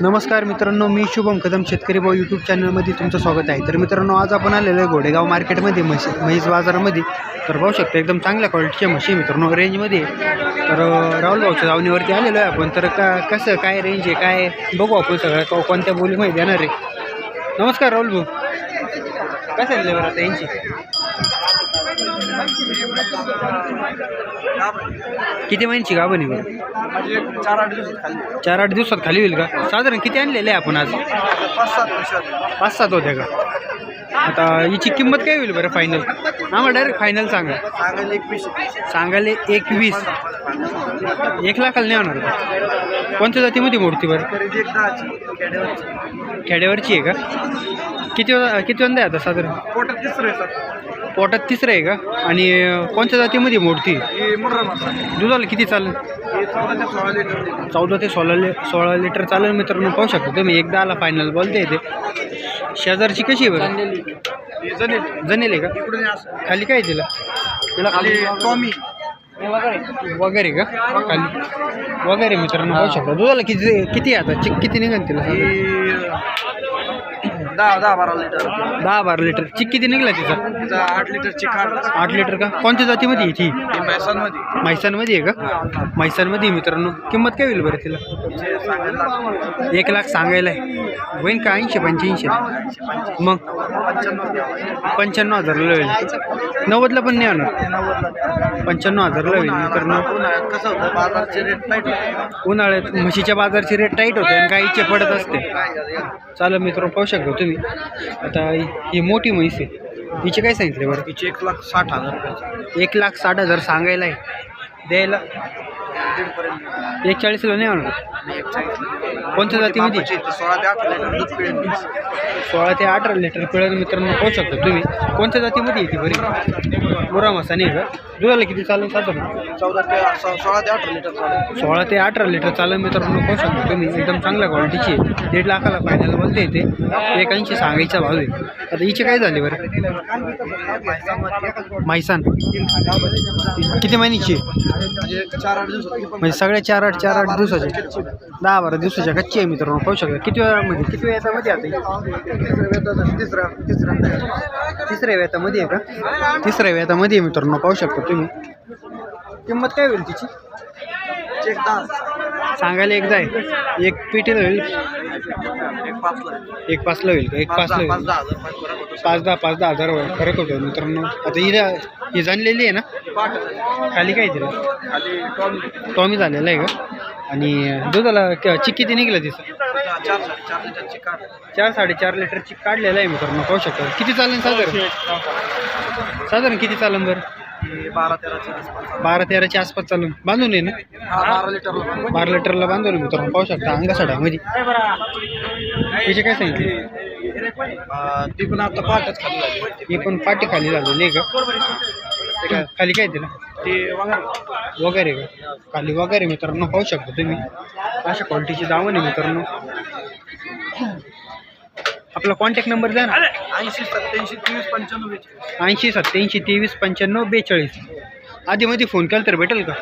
नमस्कार मित्रांनो मी शुभम कदम शेतकरी भाऊ यूट्यूब चॅनलमध्ये तुमचं स्वागत आहे. तर मित्रांनो आज आपण आलेलो आहे घोडेगाव मार्केटमध्ये म्हशी म्हैस बाजारामध्ये. तर पाहू शकतो एकदम चांगल्या क्वालिटीच्या म्हशी मित्रांनो रेंजमध्ये तर राहुल भाऊच्या दावणीवरती आलेलो आहे आपण. तर का कसं काय रेंज आहे काय बघू आपण सगळं. कोणत्या बोलीमध्ये देणार आहे? नमस्कार राहुल भाऊ. कसं आहे बरं आता यांची? किती महिन्याची गाभण आहे बरं? चार आठ दिवस खाली चार आठ दिवसात खाली होईल का? साधारण किती आणलेले आहे आपण आज? पाच सात पाच सात होत्या का? आता हिची किंमत काय होईल बरं फायनल आम्हाला डायरेक्ट फायनल सांगा. सांगायला एक वीस सांगायला एक लाखाला नाही होणार का? कोणत्या जातीमध्ये मोडती बरं? खरेदी एक दहाची खेड्यावरची. खेड्यावरची आहे का? किती किती वंदा आहे आता साधारण? पोटात तिसरं आहे सर पोटात तिसरं आहे का? आणि कोणत्या जातीमध्ये मोडती दुधाला किती चालेल? ही चौदा ते सोळा ते लि सोळा लिटर चालेल मित्रांनो पाहू शकता तुम्ही. एकदा आला फायनल बोलते येते शेजारची कशी आहे बरं? ही जनेल. जनेल आहे का? खाली काय तिला? तिला खाली टॉमी. वगैरे. का? खाली. वगैरे मित्रांनो पाहू शकता. दुधाला किती किती आहे आता? चिक किती निघेल तिला? ही? दहा दहा बारा लिटर. दहा बारा लिटर. चिक किती निघला तिचा? तिचा आठ लिटरची खाट आठ लिटर. का? कोणत्या जातीमध्ये आहे ती? ही मैसांमध्ये म्हैसांमध्ये आहे का? म्हैसांमध्ये आहे मित्रांनो. किंमत काय होईल बरं तिला? जे एक लाख सांगायला आहे. होईन का ऐंशी पंच्याऐंशी? मग? पंच्याण्णव द्यावा पंच्याण्णव हजारला होईल. नव्वदला पण नाही होणार? पंच्याण्णव हजारला होईल मित्रांनो. उन्हाळ्यात कसं होतं बाजारचे रेट टाईट होते उन्हाळ्यात म्हशीच्या बाजारची रेट टाईट होते आणि गाईचे पडत असते. चालेल मित्र पाहू शकतो तुम्ही. आता ही मोठी म्हैस आहे. हिचे काय सांगितले बरं? तिचे एक लाख साठ हजार एक लाख साठ हजार सांगायला आहे. द्यायला. एक चाळीसला नाही होणार. आणि एक चाळीस कोणत्या जातीमध्ये सोळा ते अठरा लिटर दूध पिळेल. सोळा ते अठरा लिटर मित्रांनो पाहू शकता तुम्ही. कोणत्या जातीमध्ये येते बरी? मुरा मसाने आहे का? दुधाला किती चालेल साधारण? चौदा ते सो- सोळा ते अठरा लिटर चालेल सोळा ते अठरा लिटर चालेल मित्रांनो पाहू शकता तुम्ही. एकदम चांगल्या क्वालिटीची दीड लाखाला फायनल बोलते येते एक ऐंशी सांगायचा भाव आहे. आता हिचे काय झाले बरं? म्हैसान किती महिन्याची चार आठ पण म्हणजे सगळ्या चार आठ चार आठ दिवसाचे. दहा बारा दिवसाच्या कच्ची आहे मित्रांनो पाहू शकता. किती वेळामध्ये? किती वेळामध्ये आता? तिसरा तिसरा. तिसऱ्या वेतामध्ये आहे का? तिसऱ्या वेतामध्ये आहे मित्रांनो पाहू शकता तुम्ही. किंमत काय होईल तिची? एक दहा. सांगायला एकदा आहे. एक पेटीला होईल. एक पाचला होईल का? एक पाच पाचला होईल. पाच दहा पाच दहा हजार होईल. फरक होतो. मित्रांनो आता ही ही जाणलेली आहे ना? खाली काय तिला? टॉमी. झालेला आहे का? आणि दुधाला चिक किती निघलं तिचं? चार साडेचार लिटरची काढलेलं आहे मित्रांनो. पाहू शकता. किती चालेल साधारण? साधारण किती चालेल बरं? बारा तेराची आसपास बारा तेराच्या आसपास चालून बांधून आहे ना. हा बारा लिटरला बारा लिटरला बांधून आहे मित्रांनो. पाहू शकता अंगासाडामध्ये तिचे काय सांगितले? अं, ती पण आता पाठच खाली झाली ही पण पाठी खाली झालेली आहे का? ते काय? खाली काय तिला ती वगैरे. वगैरे का? खाली वगैरे मित्रांनो पाहू शकता तुम्ही. अशा क्वालिटीची दावण आहे मित्रांनो. आपला कॉन्टॅक्ट नंबर द्या ना. ऐंशी सत्याऐंशी तेवीस पंच्याण्णव बेचाळीस. ऐंशी सत्याऐंशी तेवीस पंच्याण्णव बेचाळीस. आधीमध्ये फोन केला तर भेटेल का?